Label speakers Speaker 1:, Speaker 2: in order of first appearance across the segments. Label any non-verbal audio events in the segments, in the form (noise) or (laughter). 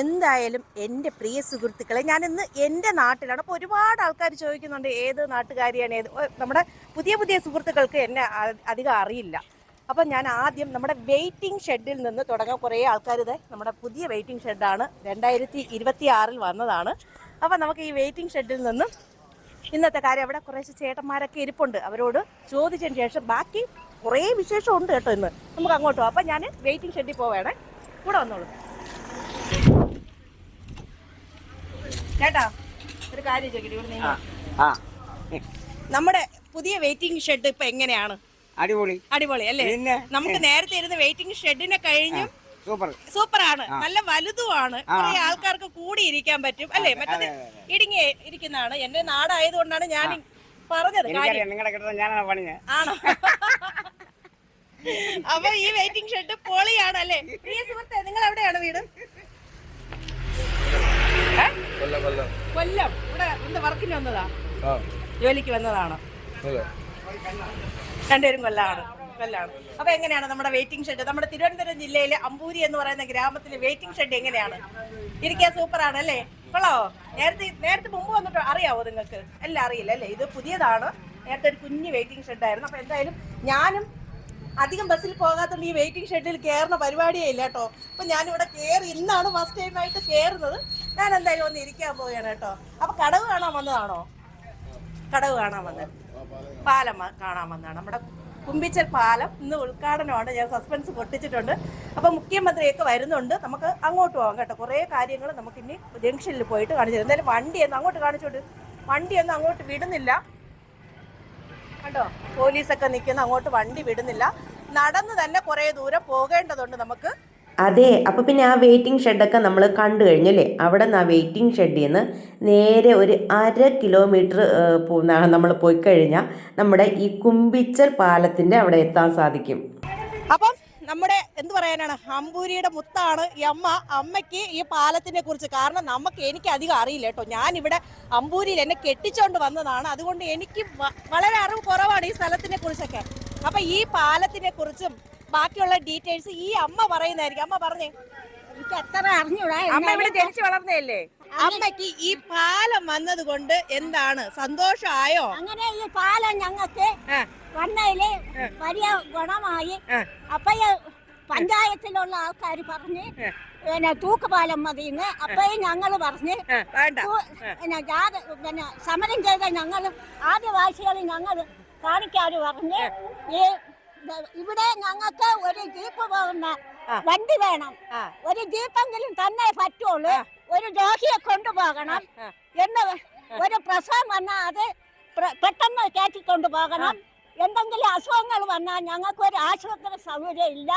Speaker 1: എന്തായാലും എന്റെ പ്രിയ സുഹൃത്തുക്കളെ ഞാനിന്ന് എന്റെ നാട്ടിലാണ്. അപ്പോൾ ഒരുപാട് ആൾക്കാർ ചോദിക്കുന്നുണ്ട് ഏത് നാട്ടുകാരിയാണ് ഏത്? നമ്മുടെ പുതിയ പുതിയ സുഹൃത്തുക്കൾക്ക് എന്നെ അധികം അറിയില്ല. അപ്പം ഞാൻ ആദ്യം നമ്മുടെ വെയിറ്റിംഗ് ഷെഡിൽ നിന്ന് തുടങ്ങാൻ കുറേ ആൾക്കാർ ഇത് നമ്മുടെ പുതിയ വെയിറ്റിംഗ് ഷെഡാണ് രണ്ടായിരത്തി ഇരുപത്തി ആറിൽ വന്നതാണ്. അപ്പം നമുക്ക് ഈ വെയിറ്റിംഗ് ഷെഡിൽ നിന്നും ഇന്നത്തെ കാര്യം അവിടെ കുറേശ്ശെ ചേട്ടന്മാരൊക്കെ ഇരിപ്പുണ്ട്. അവരോട് ചോദിച്ചതിന് ശേഷം ബാക്കി കുറേ വിശേഷം ഉണ്ട് കേട്ടോ ഇന്ന്. നമുക്ക് അങ്ങോട്ട് പോകാം അപ്പം ഞാൻ വെയിറ്റിംഗ് ഷെഡിൽ പോവേണേ. കൂടെ വന്നോളൂ. ചേട്ടാ ഒരു കാര്യം ചോദിക്കട്ടെ
Speaker 2: ആ
Speaker 1: നമ്മുടെ പുതിയ വെയിറ്റിംഗ് ഷെഡ് ഇപ്പൊ എങ്ങനെയാണ്?
Speaker 2: അടിപൊളി.
Speaker 1: അടിപൊളി അല്ലേ?
Speaker 2: പിന്നെ?
Speaker 1: നമുക്ക് നേരത്തെ ഇരുന്ന് വെയിറ്റിംഗ് ഷെഡിനെ കഴിഞ്ഞു
Speaker 2: സൂപ്പർ.
Speaker 1: ആണ് നല്ല വലുതുമാണ്. കുറെ ആൾക്കാർക്ക് കൂടി ഇരിക്കാൻ പറ്റും അല്ലേ? മറ്റേ ഇടുങ്ങി ഇരിക്കുന്നതാണ്. എന്റെ നാടായതുകൊണ്ടാണ് ഞാൻ പറഞ്ഞത് ആണോ? (laughs) അപ്പൊ ഈ വെയിറ്റിംഗ് ഷെഡ് പൊളിയാണ് അല്ലേ? പ്രിയ സുഹൃത്തെ നിങ്ങൾ എവിടെയാണ് വന്നതാ. ജോലിക്ക് വന്നതാണ്. രണ്ടുപേരും കൊല്ലാണ്. കൊല്ലാണ്. അപ്പൊ എങ്ങനെയാണ് നമ്മുടെ വെയിറ്റിംഗ് ഷെഡ് നമ്മുടെ തിരുവനന്തപുരം ജില്ലയിലെ അമ്പൂരി എന്ന് പറയുന്ന ഗ്രാമത്തിലെ വെയിറ്റിംഗ് ഷെഡ് എങ്ങനെയാണ്? ഇരിക്കാൻ സൂപ്പർ ആണ് അല്ലേ? കൊള്ളോ? നേരത്തെ നേരത്തെ മുമ്പ് വന്നിട്ട് അറിയാവോ നിങ്ങൾക്ക്? എല്ലാം അറിയില്ല അല്ലേ? ഇത് പുതിയതാണ്. നേരത്തെ ഒരു കുഞ്ഞ് വെയിറ്റിംഗ് ഷെഡ് ആയിരുന്നു. അപ്പൊ എന്തായാലും ഞാനും അധികം ബസ്സിൽ പോകാത്തതുകൊണ്ട് ഈ വെയിറ്റിംഗ് ഷെഡിൽ കയറുന്ന പരിപാടിയേ ഇല്ല കേട്ടോ. അപ്പൊ ഞാനിവിടെ കയറി ഇന്നാണ് ഫസ്റ്റ് ടൈമായിട്ട് കയറുന്നത് ഞാൻ എന്തായാലും ഒന്ന് ഇരിക്കാൻ പോവുകയാണ് കേട്ടോ. അപ്പൊ കടവ് കാണാൻ വന്നതാണോ? കടവ് കാണാൻ വന്നത്. പാലം കാണാൻ വന്നതാണ്. നമ്മുടെ കുമ്പിച്ചൽ പാലം ഇന്ന് ഉദ്ഘാടനമാണ്. ഞാൻ സസ്പെൻസ് പൊട്ടിച്ചിട്ടുണ്ട്. അപ്പോൾ മുഖ്യമന്ത്രിയൊക്കെ വരുന്നുണ്ട്. നമുക്ക് അങ്ങോട്ട് പോകാം കേട്ടോ. കുറേ കാര്യങ്ങൾ നമുക്ക് ഇനി ജംഗ്ഷനിൽ പോയിട്ട് കാണിച്ചു തരും. എന്തായാലും വണ്ടിയൊന്നും അങ്ങോട്ട് കാണിച്ചോണ്ട് വണ്ടിയൊന്നും അങ്ങോട്ട് വിടുന്നില്ല. കണ്ടോ? പോലീസൊക്കെ നിൽക്കുന്ന. അങ്ങോട്ട് വണ്ടി വിടുന്നില്ല. നടന്ന് തന്നെ കുറേ ദൂരം പോകേണ്ടതുണ്ട് നമുക്ക്.
Speaker 3: അതെ അപ്പോൾ പിന്നെ ആ വെയിറ്റിംഗ് ഷെഡൊക്കെ നമ്മൾ കണ്ടു കഴിഞ്ഞല്ലേ? അവിടെ നിന്ന് ആ വെയിറ്റിംഗ് ഷെഡിൽ നിന്ന് നേരെ ഒരു അര കിലോമീറ്റർ നമ്മൾ പോയി കഴിഞ്ഞാൽ നമ്മുടെ ഈ കുമ്പിച്ചൽ പാലത്തിന്റെ അവിടെ എത്താൻ സാധിക്കും.
Speaker 1: അപ്പം നമ്മുടെ എന്ത് പറയാനാണ്? അമ്പൂരിയുടെ മുത്താണ് ഈ അമ്മ. അമ്മയ്ക്ക് ഈ പാലത്തിനെ കുറിച്ച് കാരണം നമുക്ക് എനിക്ക് അധികം അറിയില്ല കേട്ടോ. ഞാൻ ഇവിടെ അമ്പൂരിയിൽ എന്നെ കെട്ടിച്ചോണ്ട് വന്നതാണ്. അതുകൊണ്ട് എനിക്ക് വളരെ അറിവ് കുറവാണ് ഈ സ്ഥലത്തിനെ കുറിച്ചൊക്കെ. അപ്പൊ ഈ പാലത്തിനെ കുറിച്ചും ബാക്കിയുള്ള ഡീറ്റെയിൽസ് ഈ അമ്മ പറയുന്നതായിരിക്കും. അമ്മ പറഞ്ഞേ.
Speaker 4: എനിക്ക് അത്ര അറിഞ്ഞൂടാ.
Speaker 1: അമ്മ ഇവിടെ ജനിച്ചു വളർന്നതല്ലേ? അമ്മയ്ക്ക് ഈ പാലം വന്നത് കൊണ്ട് എന്താണ്? സന്തോഷമായോ?
Speaker 4: അങ്ങനെ ഈ പാലം ഞങ്ങൾക്ക് വന്നതിൽ വലിയ ഗുണമായി.
Speaker 1: അപ്പയ
Speaker 4: അപ്പൊ പഞ്ചായത്തിലുള്ള ആൾക്കാർ പറഞ്ഞ് പിന്നെ തൂക്കുപാലം മതിയെന്ന് അപ്പയും ഞങ്ങൾ പറഞ്ഞ് പിന്നെ ജാത- പിന്നെ സമരം ചെയ്ത ഞങ്ങൾ ആദിവാസികൾ ഞങ്ങൾ കാണിക്കാർ പറഞ്ഞ് ഈ ഇവിടെ ഞങ്ങൾക്ക് ഒരു ജീപ്പ് പോകുന്ന വണ്ടി വേണം. ഒരു ജീപ്പെങ്കിലും തന്നെ പറ്റുള്ളൂ. ഒരു രോഗിയെ കൊണ്ടുപോകണം. എന്ന് ഒരു പ്രസവം വന്നാൽ അത് പെട്ടെന്ന് കയറ്റി കൊണ്ടുപോകണം. എന്തെങ്കിലും അസുഖങ്ങൾ വന്നാൽ ഞങ്ങൾക്ക് ഒരു ആശുപത്രി സൗകര്യം ഇല്ല.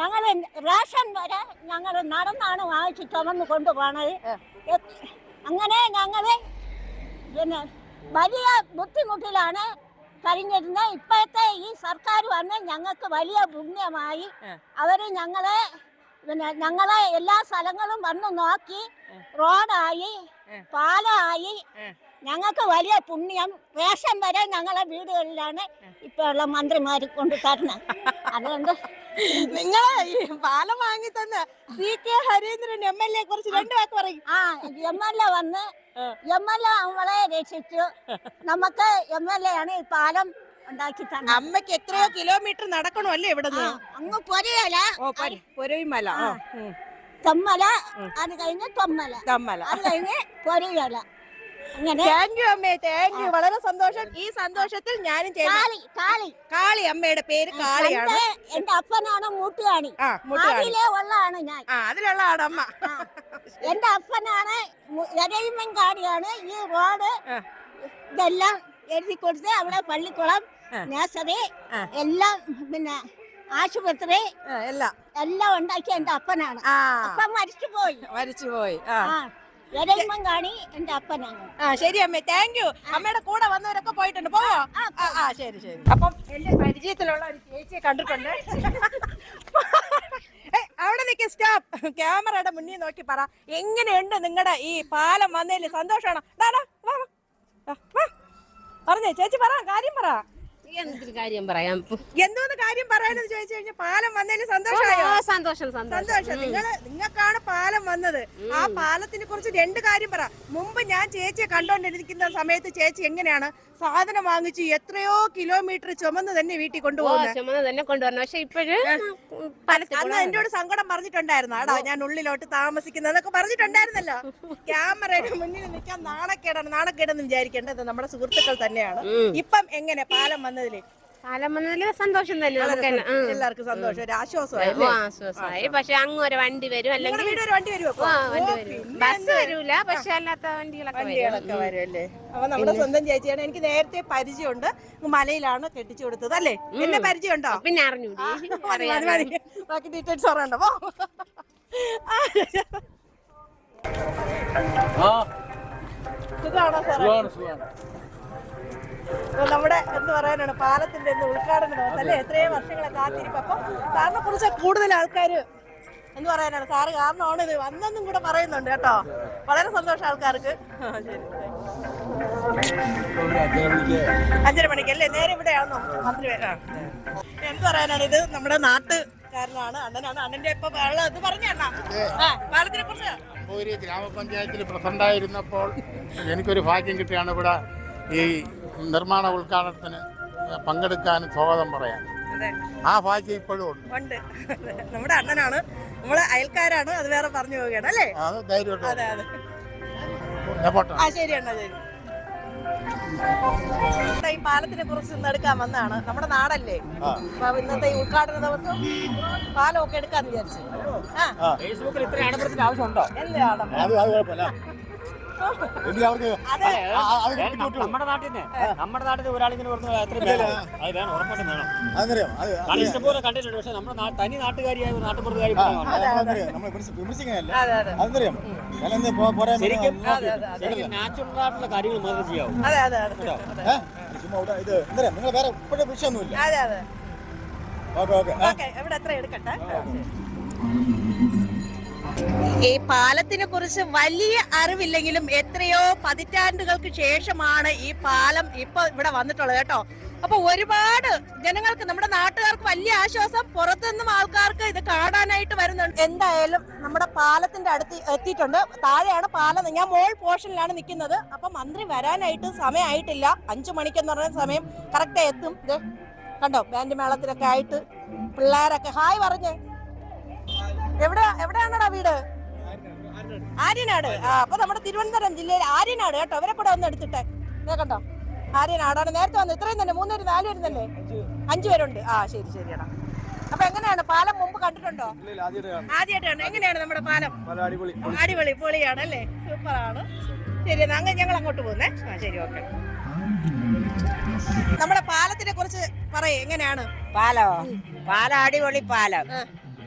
Speaker 4: ഞങ്ങൾ റേഷൻ വരെ ഞങ്ങൾ നടന്നാണ് വാങ്ങിച്ച് ചുമന്ന് കൊണ്ടുപോണത്. അങ്ങനെ ഞങ്ങൾ പിന്നെ വലിയ ബുദ്ധിമുട്ടിലാണ് കഴിഞ്ഞിരുന്നത് ഇപ്പോഴത്തെ ഈ സർക്കാർ വന്ന് ഞങ്ങൾക്ക് വലിയ പുണ്യമായി. അവർ ഞങ്ങളെ പിന്നെ ഞങ്ങളെ എല്ലാ സ്ഥലങ്ങളും വന്ന് നോക്കി. റോഡായി. പാലമായി. ഞങ്ങൾക്ക് വലിയ പുണ്യം. റേഷൻ വരെ ഞങ്ങളെ വീടുകളിലാണ് ഇപ്പൊ ഉള്ള മന്ത്രിമാർ കൊണ്ട് തരുന്നത് അതുകൊണ്ട്
Speaker 1: നിങ്ങൾ ഈ പാലം വാങ്ങി തന്ന C K Harindran M L A കുറിച്ച് രണ്ടു വാക്ക് പറയും.
Speaker 4: ആ എം എൽ എ വന്ന്. എം എൽ എ നമ്മളെ രക്ഷിച്ചു. നമുക്ക് എം എൽ എ ആണ് ഈ പാലം ഉണ്ടാക്കി തന്നെ.
Speaker 1: അമ്മയ്ക്ക് എത്രയോ കിലോമീറ്റർ നടക്കണോ അല്ലേ ഇവിടെ
Speaker 4: അങ്ങ് പൊരയല.
Speaker 1: ഓ പൊരവിമല
Speaker 4: ആ. തൊമ്മല. അത് കഴിഞ്ഞ് തൊമ്മല.
Speaker 1: തമ്മല.
Speaker 4: അത് കഴിഞ്ഞ് പൊരയല.
Speaker 1: താങ്ക് യു അമ്മേ താങ്ക് യു വളരെ സന്തോഷം. ഈ സന്തോഷത്തിൽ ഞാനും
Speaker 4: കാളി കാളി.
Speaker 1: അമ്മയുടെ പേര് കാളിയാണ്.
Speaker 4: എന്റെ അപ്പനാണ് മൂട്ടുകാണി. ഉള്ളതാണ് ഞാൻ.
Speaker 1: ആ അതിലുള്ള ആട് അമ്മ.
Speaker 4: എന്റെ അപ്പനാണ് എരയിമങ്കാടിയാണ് ഈ റോഡ് ഇതെല്ലാം എഴുതി കൊടുത്ത് അവിടെ പള്ളിക്കുളം
Speaker 1: നേസറി
Speaker 4: എല്ലാം പിന്നെ ആശുപത്രി
Speaker 1: എല്ലാം.
Speaker 4: എല്ലാം ഉണ്ടാക്കിയ എന്റെ അപ്പനാണ്. അപ്പൻ മരിച്ചു പോയി.
Speaker 1: മരിച്ചു പോയി. ആ.
Speaker 4: എരയിമങ്കാടി എന്റെ അപ്പനാണ്.
Speaker 1: ആ ശരി അമ്മേ. താങ്ക് യു അമ്മയുടെ കൂടെ വന്നവരൊക്കെ പോയിട്ടുണ്ട്. പോവോ ആ ശരി ശരി. അപ്പം എന്റെ പരിചയത്തിലുള്ള ഒരു ചേച്ചിയെ കണ്ടിട്ടുണ്ട്. അവിടെ നിൽക്കി സ്റ്റോപ്പ് ക്യാമറയുടെ മുന്നിൽ നോക്കി പറ. എങ്ങനെയുണ്ട് നിങ്ങളുടെ ഈ പാലം വന്നതിൽ സന്തോഷമാണോ? വാ, വാ. വാ. പറഞ്ഞേ ചേച്ചി പറ കാര്യം പറ.
Speaker 5: എന്തൊരു കാര്യം പറയാം?
Speaker 1: എന്തോന്ന് കാര്യം പറയാനെന്ന് ചോദിച്ചു കഴിഞ്ഞാൽ പാലം വന്നതിന് സന്തോഷമായോ?
Speaker 5: സന്തോഷം സന്തോഷം.
Speaker 1: നിങ്ങൾ നിങ്ങൾക്കാണ് പാലം വന്നത്. ആ പാലത്തിനെ കുറിച്ച് രണ്ട് കാര്യം പറ. മുമ്പ് ഞാൻ ചേച്ചിയെ കണ്ടോണ്ടിരിക്കുന്ന സമയത്ത് ചേച്ചി എങ്ങനെയാണ് സാധനം വാങ്ങിച്ച് എത്രയോ കിലോമീറ്റർ ചുമന്ന് തന്നെ വീട്ടിൽ
Speaker 5: കൊണ്ടുപോകും
Speaker 1: കൊണ്ടുപോകുന്നത്
Speaker 5: ചുമന്ന് തന്നെ കൊണ്ടുവരണം. പക്ഷെ ഇപ്പോഴ്
Speaker 1: അന്ന് എന്നോട് സങ്കടം പറഞ്ഞിട്ടുണ്ടായിരുന്നു. ആടാ ഞാൻ ഉള്ളിലോട്ട് താമസിക്കുന്നതൊക്കെ പറഞ്ഞിട്ടുണ്ടായിരുന്നല്ലോ. ക്യാമറയുടെ മുന്നിൽ നിൽക്കാൻ നാണക്കേടാണ്. നാണക്കേടെന്ന് വിചാരിക്കേണ്ടത് നമ്മുടെ സുഹൃത്തുക്കൾ തന്നെയാണ്. ഇപ്പം എങ്ങനെ പാലം വന്നതിൽ.
Speaker 5: കാലം വന്നതിൽ സന്തോഷം തന്നെ നമുക്ക് തന്നെ. ഉം.
Speaker 1: എല്ലാവർക്കും സന്തോഷം. ഒരു ആശ്വാസമായി
Speaker 5: ആശ്വാസമായി. പക്ഷെ അങ്ങ് ഒരു വണ്ടി വരും അല്ലെങ്കിൽ
Speaker 1: വീട് ഒരു വണ്ടി വരുമോ
Speaker 5: ആ വണ്ടി വരും. ബസ് വരൂല. പക്ഷെ അല്ലാത്ത വണ്ടികളൊക്കെ വരും.
Speaker 1: വണ്ടികളൊക്കെ വരുമല്ലേ അപ്പൊ നമ്മുടെ സ്വന്തം ചേച്ചിയാണ് എനിക്ക് നേരത്തെ പരിചയമുണ്ട്. മലയിലാണ് കെട്ടിച്ചു കൊടുത്തത് അല്ലേ? എന്നെ പരിചയമുണ്ടോ?
Speaker 5: പിന്നെ അറിഞ്ഞൂടി.
Speaker 1: മതി, മതി, മതി. ബാക്കി ഡീറ്റെയിൽസ് പറയണ്ട. പോ. സുഖാണോ സാറേ? അപ്പൊ നമ്മുടെ എന്ന് പറയാനാണ് പാലത്തിന്റെ എന്ത് ഉദ്ഘാടന ദിവസം അല്ലേ? എത്രയോ വർഷങ്ങളെ കാത്തിരിപ്പ്. അപ്പൊ സാറിനെ കുറിച്ച് കൂടുതൽ ആൾക്കാർ എന്ന് പറയാനാണ്. സാറ് കാരണമാണ് ഇത്. വന്നെന്നും കൂടെ പറയുന്നുണ്ട് കേട്ടോ. വളരെ സന്തോഷം ആൾക്കാർക്ക്. അഞ്ചര മണിക്ക് അല്ലേ? നേരെ ഇവിടെയാണോ? മന്ത്രി ആ. എന്ത് പറയാനാണ് ഇത്? നമ്മുടെ നാട്ടുകാരനാണ് അണ്ണനാണ്. അണ്ണന്റെ ഇപ്പൊ ഇത് പറഞ്ഞ പാലത്തിനെ കുറിച്ച്.
Speaker 6: ഗ്രാമപഞ്ചായത്തിൽ പ്രസിഡന്റായിരുന്നപ്പോൾ എനിക്കൊരു ഭാഗ്യം കിട്ടിയാണ് ഇവിടെ ഈ നിർമ്മാണ ഉദ്ഘാടനത്തിന് പങ്കെടുക്കാനും സ്വാഗതം പറയാൻ. ആ ഭാഗ്യം ഇപ്പോഴും ഉണ്ട്.
Speaker 1: ഉണ്ട്. നമ്മുടെ അണ്ണനാണ്. നമ്മളെ അയൽക്കാരാണ്. അത് വേറെ പറഞ്ഞു പോവുകയാണ് അല്ലേ?
Speaker 6: അത് ധൈര്യമായിട്ട്
Speaker 1: അതെ അതെ. ആ ശരി അണ്ണ ശരി. ഈ പാലത്തിനെ കുറിച്ച് ഇന്ന് എടുക്കാൻ വന്നാണ് നമ്മുടെ നാടല്ലേ? അപ്പൊ ഇന്നത്തെ ഈ ഉദ്ഘാടന ദിവസം പാലമൊക്കെ എടുക്കാന്ന് വിചാരിച്ചു. ആ.
Speaker 2: ഫേസ്ബുക്കിൽ ഇത്ര ആഡംബരത്തിന്റെ ആവശ്യമുണ്ടോ?
Speaker 6: അത് കുഴപ്പമില്ല. എനിക്ക് അവർക്ക്?
Speaker 2: നമ്മുടെ നാട്ടിൽ നിന്ന്. നമ്മുടെ നാട്ടിൽ ഒരാളിങ്ങനെ പറഞ്ഞു എത്ര അത് വേണം ഉറപ്പായിട്ടും വേണം.
Speaker 6: അതെന്നറിയോ? അത്
Speaker 2: ഇഷ്ടംപോലെ കണ്ടിട്ടുണ്ട്. പക്ഷെ നമ്മുടെ തനി നാട്ടുകാരിയായ ഒരു നാട്ടുപുറത്തുകാരി
Speaker 6: ആ,
Speaker 2: പറയുവാണ്.
Speaker 6: അതെന്നറിയോ? നമ്മൾ വിമർശി- വിമർശിക്കുന്നതല്ല?
Speaker 1: അതെ അതെ.
Speaker 6: അതെന്നറിയാം ഞാനെന്ത് പോ-
Speaker 2: ശരിക്കും ശരിക്കും നാച്ചുറൽ ആയിട്ടുള്ള കാര്യങ്ങൾ മാത്രം ചെയ്യാവൂ?
Speaker 6: ചുമ്മാ ഇത് എന്തറിയാം നിങ്ങൾ വേറെ ഇപ്പോഴും വിഷയമൊന്നുമില്ല. Okay okay.
Speaker 1: ഇവിടെ എത്ര എടുക്കട്ടെ? ഈ പാലത്തിനെ കുറിച്ച് വലിയ അറിവില്ലെങ്കിലും എത്രയോ പതിറ്റാണ്ടുകൾക്ക് ശേഷമാണ് ഈ പാലം ഇപ്പൊ ഇവിടെ വന്നിട്ടുള്ളത് കേട്ടോ. അപ്പൊ ഒരുപാട് ജനങ്ങൾക്ക് നമ്മുടെ നാട്ടുകാർക്ക് വലിയ ആശ്വാസം. പുറത്തുനിന്നും ആൾക്കാർക്ക് ഇത് കാണാനായിട്ട് വരുന്നുണ്ട്. എന്തായാലും നമ്മുടെ പാലത്തിന്റെ അടുത്ത് എത്തിയിട്ടുണ്ട്. താഴെയാണ് പാലം. ഞാൻ മോൾ പോർഷനിലാണ് നിൽക്കുന്നത്. അപ്പൊ മന്ത്രി വരാനായിട്ട് സമയമായിട്ടില്ല. അഞ്ചു മണിക്കെന്ന് പറഞ്ഞ സമയം കറക്റ്റ് എത്തും. ദേ കണ്ടോ? ബാൻഡ് മേളത്തിലൊക്കെ ആയിട്ട് പിള്ളേരൊക്കെ. ഹായ് പറഞ്ഞേ. എവിടെ എവിടെയാണടാ വീട്? ആര്യനാട്. ആ അപ്പൊ നമ്മുടെ തിരുവനന്തപുരം ജില്ലയിൽ ആര്യനാട് കേട്ടോ. അവരെ കൂടെ ഒന്ന് എടുത്തിട്ടെ. കണ്ടോ? ആര്യനാടാണ്. നേരത്തെ വന്നു. ഇത്രയും തന്നെ. മൂന്നുപേര് നാലുപേരും തന്നെ. അഞ്ചു പേരുണ്ട്. ആ ശരി ശരിയടാ അപ്പൊ എങ്ങനെയാണ്? പാലം മുമ്പ് കണ്ടിട്ടുണ്ടോ? ആദ്യമായിട്ടാണ്. എങ്ങനെയാണ് നമ്മുടെ പാലം?
Speaker 2: അടിപൊളി.
Speaker 1: പൊളിയാണ് അല്ലേ സൂപ്പറാണ്. ശരി എന്നാ അങ്ങ് ഞങ്ങൾ അങ്ങോട്ട് പോകുന്നേ. ആ ശരി ഓക്കെ. നമ്മുടെ പാലത്തിനെ കുറിച്ച് പറയേ. എങ്ങനെയാണ്?
Speaker 7: പാലോ? പാലം അടിപൊളി പാലം.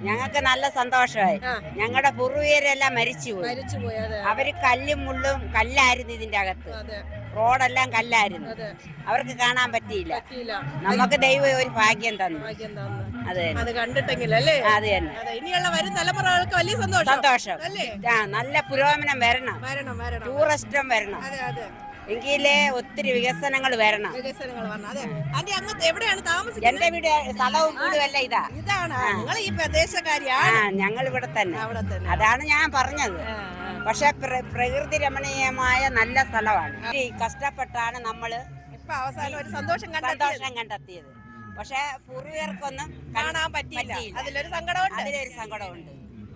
Speaker 7: ഞങ്ങൾക്ക് നല്ല സന്തോഷമായി. ഞങ്ങളുടെ പൂർവീകരെല്ലാം മരിച്ചുപോയി.
Speaker 1: മരിച്ചു പോയി
Speaker 7: അവർ കല്ലും മുള്ളും കല്ലായിരുന്നു ഇതിന്റെ അകത്ത്. റോഡെല്ലാം കല്ലായിരുന്നു. അവർക്ക് കാണാൻ പറ്റിയില്ല. നമുക്ക് ദൈവം ഒരു ഭാഗ്യം തന്നു. അത്
Speaker 1: അത്
Speaker 7: തന്നെ.
Speaker 1: ഇനിയുള്ള വരും തലമുറകൾക്ക് വലിയ സന്തോഷം.
Speaker 7: സന്തോഷം. നല്ല പുരോഗമനം വരണം. ടൂറിസ്റ്റും വരണം. എങ്കിലേ ഒത്തിരി വികസനങ്ങൾ വരണം.
Speaker 1: വികസനങ്ങൾ വരണം. അതെ. അങ്ങ് എവിടെയാണ് താമസിക്കുന്നത്?
Speaker 7: എന്റെ വീട് സ്ഥലവും വീടുമല്ല ഇതാ.
Speaker 1: ഇതാണ്. നിങ്ങൾ ഈ പ്രദേശക്കാരിയാണ്
Speaker 7: ഞങ്ങൾ ഇവിടെ തന്നെ. അതാണ് ഞാൻ പറഞ്ഞത്. പക്ഷെ പ്രകൃതി രമണീയമായ നല്ല സ്ഥലമാണ്. കഷ്ടപ്പെട്ടാണ് നമ്മൾ
Speaker 1: ഇപ്പൊ അവസാനം ഒരു സന്തോഷം
Speaker 7: സന്തോഷം കണ്ടെത്തിയത്. പക്ഷെ പൂർവികർക്കൊന്നും
Speaker 1: കാണാൻ പറ്റില്ല
Speaker 7: പറ്റിയില്ല.
Speaker 1: അതിലൊരു സങ്കടമുണ്ട്.
Speaker 7: അതിലൊരു സങ്കടമുണ്ട്.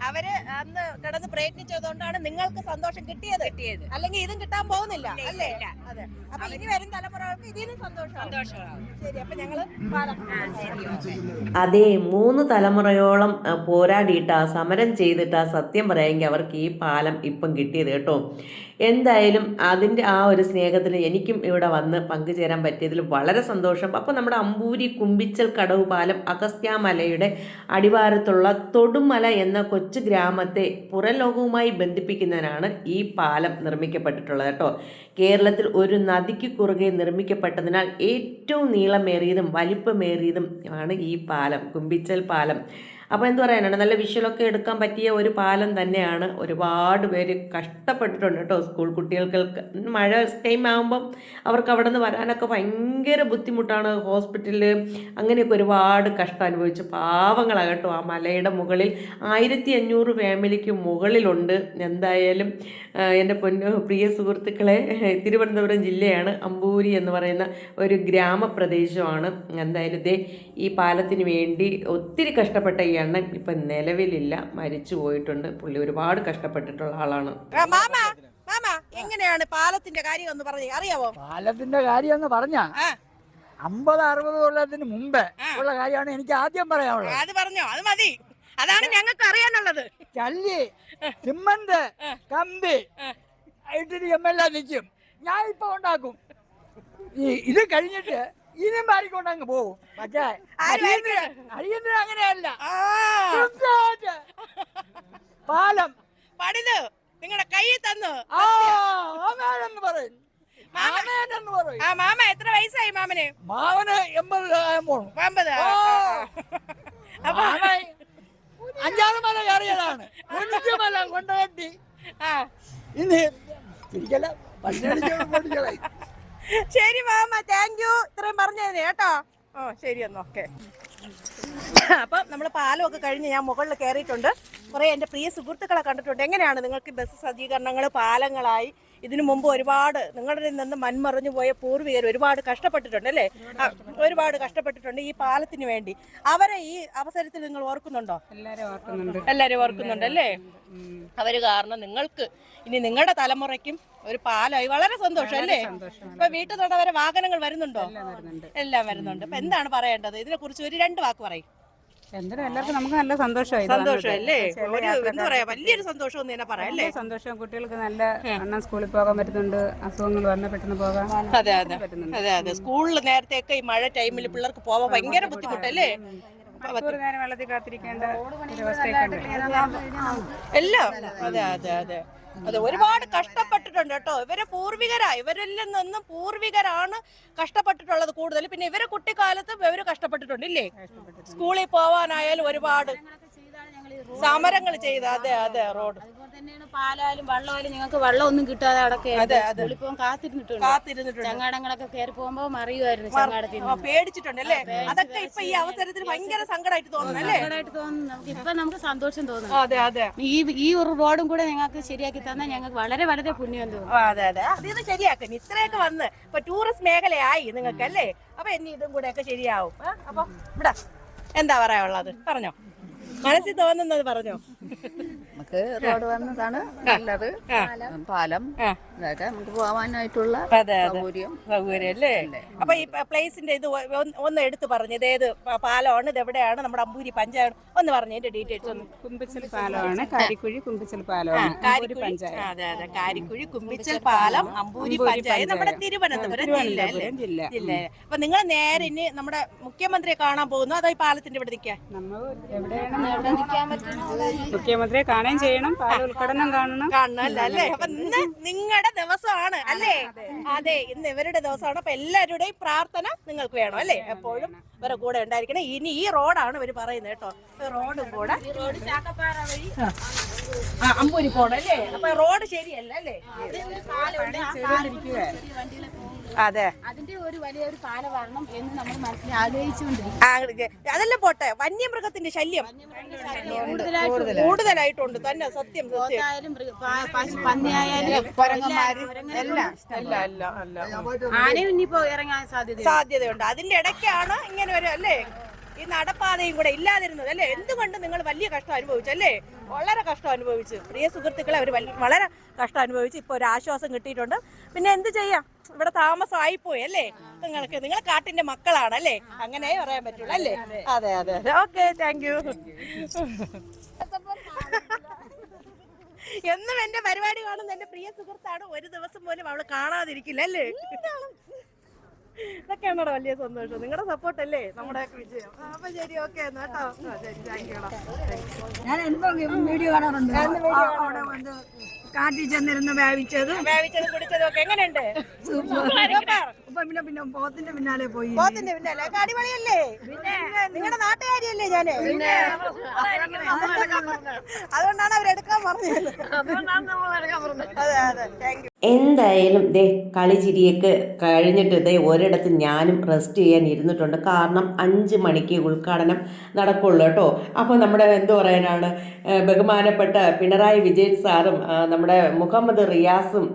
Speaker 1: അവർ അന്ന് കിടന്ന് പ്രയത്നിച്ചതുകൊണ്ടാണ് നിങ്ങൾക്ക് സന്തോഷം കിട്ടിയത്.
Speaker 7: കിട്ടിയത്.
Speaker 1: അല്ലെങ്കിൽ ഇതും കിട്ടാൻ പോകുന്നില്ല അല്ലേ? അതെ. അപ്പൊ ഇനി വരും തലമുറകൾക്ക് ഇതിനും സന്തോഷം
Speaker 7: സന്തോഷമാവും.
Speaker 1: ശരി അപ്പൊ
Speaker 7: ഞങ്ങൾ
Speaker 3: അതേ മൂന്ന് തലമുറയോളം പോരാടിയിട്ടാ പോരാടിയിട്ട് ആ സമരം ചെയ്തിട്ട് ആ സത്യം പറയാമെങ്കിൽ അവർക്ക് ഈ പാലം ഇപ്പം കിട്ടിയത് കേട്ടോ. എന്തായാലും അതിന്റെ ആ ഒരു സ്നേഹത്തിൽ എനിക്കും ഇവിടെ വന്ന് പങ്കുചേരാൻ പറ്റിയതിൽ വളരെ സന്തോഷം. അപ്പോൾ നമ്മുടെ അമ്പൂരി കുമ്പിച്ചൽ കടവ് പാലം അഗസ്ത്യാമലയുടെ അടിവാരത്തുള്ള തൊടുമല എന്ന കൊച്ചു ഗ്രാമത്തെ പുറലോകവുമായി ബന്ധിപ്പിക്കുന്നതിനാണ് ഈ പാലം നിർമ്മിക്കപ്പെട്ടിട്ടുള്ളത് കേട്ടോ. കേരളത്തിൽ ഒരു നദിക്ക് കുറുകെ നിർമ്മിക്കപ്പെട്ടതിനാൽ ഏറ്റവും നീളമേറിയതും വലിപ്പമേറിയതും ആണ് ഈ പാലം കുമ്പിച്ചൽ പാലം. അപ്പോൾ എന്ത് പറയാനാണ്? നല്ല വിഷ്വലൊക്കെ എടുക്കാൻ പറ്റിയ ഒരു പാലം തന്നെയാണ് ഒരുപാട് പേര് കഷ്ടപ്പെട്ടിട്ടുണ്ട് കേട്ടോ സ്കൂൾ കുട്ടികൾക്ക്. മഴ ടൈം ആകുമ്പം അവർക്ക് അവിടെ നിന്ന് വരാനൊക്കെ ഭയങ്കര ബുദ്ധിമുട്ടാണ്. ഹോസ്പിറ്റലിൽ അങ്ങനെയൊക്കെ ഒരുപാട് കഷ്ടം അനുഭവിച്ചു പാവങ്ങളാണ് കേട്ടോ. ആ മലയുടെ മുകളിൽ ആയിരത്തി അഞ്ഞൂറ് ഫാമിലിക്ക് മുകളിലുണ്ട്. എന്തായാലും എന്റെ പൊന്നു പ്രിയ സുഹൃത്തുക്കളെ തിരുവനന്തപുരം ജില്ലയാണ് അമ്പൂരി എന്ന് പറയുന്ന ഒരു ഗ്രാമപ്രദേശമാണ്. എന്തായാലും ഇതേ ഈ പാലത്തിന് വേണ്ടി ഒത്തിരി കഷ്ടപ്പെട്ട ഈ അണ്ണൻ ഇപ്പം നിലവിലില്ല. മരിച്ചു പോയിട്ടുണ്ട്. പുള്ളി ഒരുപാട് കഷ്ടപ്പെട്ടിട്ടുള്ള ആളാണ്.
Speaker 1: ആ, മാമ മാമ എങ്ങനെയാണ് പാലത്തിന്റെ കാര്യം ഒന്ന് പറഞ്ഞു അറിയാവോ?
Speaker 2: പാലത്തിന്റെ കാര്യം എന്ന് പറഞ്ഞ. അമ്പത് അറുപത് കൊല്ലത്തിന് മുമ്പേ ഉള്ള കാര്യമാണ് എനിക്ക് ആദ്യം പറയാനുള്ളത്.
Speaker 1: അത് പറഞ്ഞോ അത് മതി. അതാണ് ഞങ്ങൾക്ക് അറിയാനുള്ളത്.
Speaker 2: ചല്ലി സിമന്റ് കമ്പി ഇട്ടിട്ട് എം എൽ എ നിൽക്കും. ഞാൻ ഇപ്പൊ ഉണ്ടാക്കും. ഈ ഇത് കഴിഞ്ഞിട്ട് ഇനിയും മാറിക്കൊണ്ട് അങ്ങ് പോവും. പക്ഷേ അടിയന്തര അങ്ങനെയല്ല. പാലം.
Speaker 1: പണിത് നിങ്ങളുടെ കയ്യിൽ തന്നു.
Speaker 2: ആമേനെന്ന് പറയും.
Speaker 1: ആ മാമ എത്ര വയസ്സായി മാമന്?
Speaker 2: മാമന് എൺപത്
Speaker 1: അമ്പത്.
Speaker 2: അഞ്ചാറ് മല കയറിയതാണ്. മല കൊണ്ടുകെട്ടി
Speaker 1: ആ.
Speaker 2: ഇന്ന് തിരിക്കല പണ്ടടിച്ചു
Speaker 1: ശരി മാമ താങ്ക് യു ഇത്രയും പറഞ്ഞതിന് കേട്ടോ. ഓ ശരി എന്നാ ഓക്കെ അപ്പൊ നമ്മൾ പാലമൊക്കെ കഴിഞ്ഞ് ഞാൻ മുകളിൽ കയറിയിട്ടുണ്ട് കുറെ എന്റെ പ്രിയ സുഹൃത്തുക്കളെ കണ്ടിട്ടുണ്ട്. എങ്ങനെയാണ് നിങ്ങൾക്ക് ബസ് സജ്ജീകരണങ്ങൾ പാലങ്ങളായി ഇതിനു മുമ്പ് ഒരുപാട് നിങ്ങളുടെ നിന്ന് മൺമറഞ്ഞു പോയ പൂർവികർ ഒരുപാട് കഷ്ടപ്പെട്ടിട്ടുണ്ട് അല്ലേ? ഒരുപാട് കഷ്ടപ്പെട്ടിട്ടുണ്ട് ഈ പാലത്തിന് വേണ്ടി. അവരെ ഈ അവസരത്തിൽ നിങ്ങൾ ഓർക്കുന്നുണ്ടോ?
Speaker 8: എല്ലാരും ഓർക്കുന്നുണ്ട്.
Speaker 1: അല്ലേ? അവർ കാരണം നിങ്ങൾക്ക് ഇനി നിങ്ങളുടെ തലമുറയ്ക്കും ഒരു പാലമായി വളരെ സന്തോഷം അല്ലേ? ഇപ്പൊ വീട്ടിൽ നിന്ന് വരെ വാഹനങ്ങൾ വരുന്നുണ്ടോ?
Speaker 8: വരുന്നുണ്ട്.
Speaker 1: എല്ലാം വരുന്നുണ്ട്. അപ്പൊ എന്താണ് പറയേണ്ടത്? ഇതിനെ കുറിച്ച് ഒരു രണ്ട് വാക്ക് പറയും.
Speaker 8: എന്തിനും എല്ലാവർക്കും നമുക്ക് നല്ല സന്തോഷമായി
Speaker 1: സന്തോഷം അല്ലേ? ഒരു എന്താ പറയാ വലിയൊരു സന്തോഷം എന്ന് തന്നെ പറയാം അല്ലേ?
Speaker 8: സന്തോഷം. കുട്ടികൾക്ക് നല്ല എണ്ണം സ്കൂളിൽ പോകാൻ പറ്റുന്നുണ്ട്. അസുഖങ്ങൾ വന്നാൽ പെട്ടെന്ന് പോകാൻ
Speaker 1: അതെ അതെ. അതെ അതെ. സ്കൂളിൽ നേരത്തെയൊക്കെ ഈ മഴ ടൈമിൽ പിള്ളേർക്ക് പോവാൻ ഭയങ്കര ബുദ്ധിമുട്ടല്ലേ?
Speaker 8: നേരം വെള്ളത്തിൽ കാത്തിരിക്കേണ്ട
Speaker 1: എല്ലാം. അതെ അതെ അതെ. അതെ ഒരുപാട് കഷ്ടപ്പെട്ടിട്ടുണ്ട് കേട്ടോ. ഇവരെ പൂർവികരാ. ഇവരിൽ നിന്നും പൂർവികരാണ് കഷ്ടപ്പെട്ടിട്ടുള്ളത് കൂടുതൽ. പിന്നെ ഇവരെ കുട്ടിക്കാലത്ത് ഇവർ കഷ്ടപ്പെട്ടിട്ടുണ്ട് ഇല്ലേ? സ്കൂളിൽ പോവാനായാലും ഒരുപാട് സമരങ്ങൾ ചെയ്ത അതെ അതെ റോഡ്.
Speaker 9: അതുപോലെ തന്നെയാണ് പാലായാലും വെള്ളമായാലും ഞങ്ങൾക്ക് വെള്ളമൊന്നും കിട്ടാതെ അടക്കെ. സ്കൂളിൽ കാത്തിരുന്നിട്ടുണ്ട്.
Speaker 1: കാത്തിരുന്നിട്ടുണ്ട്.
Speaker 9: ചങ്ങാടങ്ങളൊക്കെ കയറി പോകുമ്പോ മറിയുമായിരുന്നു ചങ്ങാടത്തിൽ
Speaker 1: പേടിച്ചിട്ടുണ്ട് അല്ലേ? അതൊക്കെ ഇപ്പൊ ഈ അവസരത്തിൽ ഭയങ്കര സങ്കടമായിട്ട് തോന്നുന്നു അല്ലേ?
Speaker 9: സങ്കടമായിട്ട് തോന്നുന്നു. നമുക്ക് ഇപ്പൊ നമുക്ക് സന്തോഷം തോന്നുന്നു.
Speaker 1: അതെ അതെ.
Speaker 9: ഈ ഈ ഒരു റോഡും കൂടെ ഞങ്ങൾക്ക് ശരിയാക്കി തന്നാൽ ഞങ്ങൾക്ക് വളരെ വളരെ പുണ്യം തോന്നുന്നു
Speaker 1: അതെ അതെ. അത് ഇത് ശരിയാക്കും. ഇത്രയൊക്കെ വന്ന് ഇപ്പൊ ടൂറിസ്റ്റ് മേഖലയായി നിങ്ങൾക്ക് അല്ലേ അപ്പൊ ഇനി ഇതും കൂടെ ഒക്കെ ശരിയാവും അപ്പൊ ഇവിടെ എന്താ പറയാനുള്ളത്? പറഞ്ഞോ. മനസ്സിൽ തോന്നുന്നത് പറഞ്ഞോ?
Speaker 10: നമുക്ക് റോഡ് വന്നതാണ് നല്ലത്. പാലം. ഇതൊക്കെ നമുക്ക് പോവാനായിട്ടുള്ള സൗകര്യം.
Speaker 1: സൗകര്യം അല്ലേ? അപ്പൊ ഈ പ്ലേസിന്റെ ഇത് ഒന്ന് എടുത്തു പറഞ്ഞു. ഇത് ഏത് പാലമാണ്? ഇത് എവിടെയാണ്? നമ്മുടെ അമ്പൂരി പഞ്ചായത്ത്. ഒന്ന് പറഞ്ഞു അതിന്റെ ഡീറ്റെയിൽസ് ഒന്ന്.
Speaker 8: കുമ്പിച്ചൽ പാലമാണ്. കാരിക്കുഴി കുമ്പിച്ചൽ പാലമാണ്.
Speaker 1: കാരിക്കുഴി.
Speaker 8: പഞ്ചായത്ത്.
Speaker 1: അതെ അതെ. കാരിക്കുഴി കുമ്പിച്ചൽ പാലം അമ്പൂരി പഞ്ചായത്ത്. നമ്മുടെ തിരുവനന്തപുരം ജില്ല
Speaker 8: ജില്ല.
Speaker 1: അപ്പൊ നിങ്ങൾ നേരെ ഇനി നമ്മുടെ മുഖ്യമന്ത്രിയെ കാണാൻ പോകുന്നു. അതോ ഈ പാലത്തിന്റെ ഇവിടെ നിൽക്കാൻ
Speaker 8: നമ്മൾ എവിടെയാണ് മുഖ്യമന്ത്രിയെ കാണുകയും ചെയ്യണം ഉദ്ഘാടനം കാണണം.
Speaker 1: കാണണം അല്ലേ? അല്ലേ അപ്പൊ ഇന്ന് നിങ്ങളുടെ ദിവസമാണ് അല്ലേ? അതെ ഇന്ന് ഇവരുടെ ദിവസമാണ്. അപ്പൊ എല്ലാവരുടെയും പ്രാർത്ഥന നിങ്ങൾക്ക് വേണം അല്ലേ? എപ്പോഴും ഇവരെ കൂടെ ഉണ്ടായിരിക്കണം. ഇനി ഈ റോഡാണ് ഇവർ പറയുന്നത് കേട്ടോ. ഈ റോഡും കൂടെ. അമ്പൂരി പോണല്ലേ അപ്പൊ റോഡ് ശരിയല്ല അല്ലേ? അതെ.
Speaker 9: അതിന്റെ ഒരു വലിയൊരു പാല വരണം എന്ന് നമ്മൾ മനസ്സിൽ
Speaker 1: ആഗ്രഹിച്ചുകൊണ്ടിരിക്കും അതെല്ലാം പോട്ടെ വന്യമൃഗത്തിന്റെ ശല്യം. കൂടുതലായിട്ടുണ്ട് തന്നെ സത്യം
Speaker 9: ആനയും ഇനിയിപ്പോ ഇറങ്ങാൻ സാധ്യത
Speaker 1: സാധ്യതയുണ്ട്. അതിന്റെ ഇടയ്ക്കാണ് ഇങ്ങനെ ഒരു അല്ലേ? ഈ നടപ്പാതയും കൂടെ ഇല്ലാതിരുന്നത് അല്ലേ? എന്തുകൊണ്ട് നിങ്ങൾ വലിയ കഷ്ടം അനുഭവിച്ചു അല്ലേ? വളരെ കഷ്ടം അനുഭവിച്ചു. പ്രിയ സുഹൃത്തുക്കളെ അവർ വളരെ കഷ്ടം അനുഭവിച്ചു. ഇപ്പോൾ ഒരു ആശ്വാസം കിട്ടിയിട്ടുണ്ട്. പിന്നെ എന്ത് ചെയ്യാം? ഇവിടെ താമസമായിപ്പോയി അല്ലേ? നിങ്ങൾക്ക് നിങ്ങൾ കാട്ടിന്റെ മക്കളാണ് അല്ലേ? അങ്ങനെ പറയാൻ പറ്റുള്ളൂ അല്ലേ? അതെ അതെ അതെ. ഓക്കെ താങ്ക് യു എന്നും എന്റെ പരിപാടി കാണുന്ന എന്റെ പ്രിയ സുഹൃത്താണ്. ഒരു ദിവസം പോലും അവൾ കാണാതിരിക്കില്ല അല്ലേ? ഇതൊക്കെയാണോ വലിയ സന്തോഷം. നിങ്ങളുടെ സപ്പോർട്ട് അല്ലേ നമ്മുടെ വിജയം. അപ്പൊ ശരി ഓക്കെ കേട്ടോ. ശരി താങ്ക്
Speaker 7: ഞാൻ എന്തോ വീഡിയോ കാണാറുണ്ട്. കാട്ടിൽ ചെന്നിരുന്ന് വേവിച്ചത്
Speaker 1: വേവിച്ചതും കുടിച്ചതും ഒക്കെ എങ്ങനെയുണ്ട്? സൂപ്പർ.
Speaker 2: ഇപ്പൊ പിന്നെ പിന്നെ പോത്തിന്റെ പിന്നാലെ പോയി.
Speaker 1: പോത്തിന്റെ പിന്നാലെ. ഒക്കെ അടിപൊളിയല്ലേ? നിങ്ങളുടെ നാട്ടുകാരിയല്ലേ ഞാൻ? അതുകൊണ്ടാണ് അവരെടുക്കാൻ പറഞ്ഞത്. അതെ അതെ. താങ്ക്
Speaker 3: എന്തായാലും ദേ കളിചിരിയൊക്കെ കഴിഞ്ഞിട്ട് ദേ ഒരിടത്ത് ഞാനും റെസ്റ്റ് ചെയ്യാൻ ഇരുന്നിട്ടുണ്ട്. കാരണം അഞ്ച് മണിക്ക് ഉദ്ഘാടനം നടക്കുള്ളൂ കേട്ടോ. അപ്പോൾ നമ്മുടെ എന്തു പറയാനാണ്? ബഹുമാനപ്പെട്ട പിണറായി വിജയൻ സാറും നമ്മുടെ മുഹമ്മദ് റിയാസും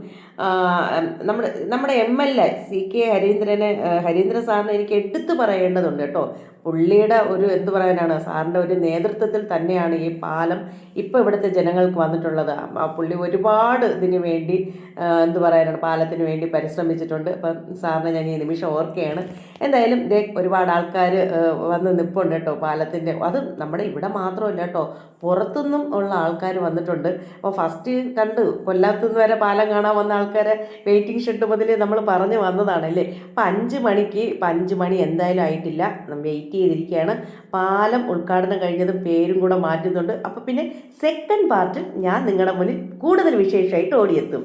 Speaker 3: നമ്മുടെ നമ്മുടെ M L A C K ഹരീന്ദ്രനെ Harindran Harindra സാറിനെ എനിക്ക് എടുത്തു പറയേണ്ടതുണ്ട് കേട്ടോ. പുള്ളിയുടെ ഒരു എന്തു പറയാനാണ് സാറിന്റെ ഒരു നേതൃത്വത്തിൽ തന്നെയാണ് ഈ പാലം ഇപ്പോൾ ഇവിടുത്തെ ജനങ്ങൾക്ക് വന്നിട്ടുള്ളത്. ആ പുള്ളി ഒരുപാട് ഇതിന് വേണ്ടി എന്ത് പറയാനാണ് പാലത്തിന് വേണ്ടി പരിശ്രമിച്ചിട്ടുണ്ട്. അപ്പം സാറിനെ ഞാൻ ഈ നിമിഷം ഓർക്കുകയാണ്. എന്തായാലും ഇതേ ഒരുപാട് ആൾക്കാർ വന്ന് നിൽപ്പുണ്ട് കേട്ടോ പാലത്തിന്റെ അത് നമ്മുടെ ഇവിടെ മാത്രമല്ല കേട്ടോ പുറത്തുനിന്നും ഉള്ള ആൾക്കാർ വന്നിട്ടുണ്ട്. അപ്പോൾ ഫസ്റ്റ് കണ്ട് കൊല്ലത്തുനിന്ന് വരെ പാലം കാണാൻ വന്ന ആൾക്കാരെ വെയിറ്റിംഗ് ഷെഡ് മുതൽ നമ്മൾ പറഞ്ഞു വന്നതാണല്ലേ അപ്പം അഞ്ച് മണിക്ക് ഇപ്പം അഞ്ച് മണി എന്തായാലും ആയിട്ടില്ല. വെയിറ്റ് ചെയ്തിരിക്കുകയാണ്. പാലം ഉദ്ഘാടനം കഴിഞ്ഞതും പേരും കൂടെ മാറ്റുന്നുണ്ട്. അപ്പോൾ പിന്നെ സെക്കൻഡ് പാർട്ടിൽ ഞാൻ നിങ്ങളുടെ മുന്നിൽ കൂടുതൽ വിശേഷമായിട്ട് ഓടിയെത്തും.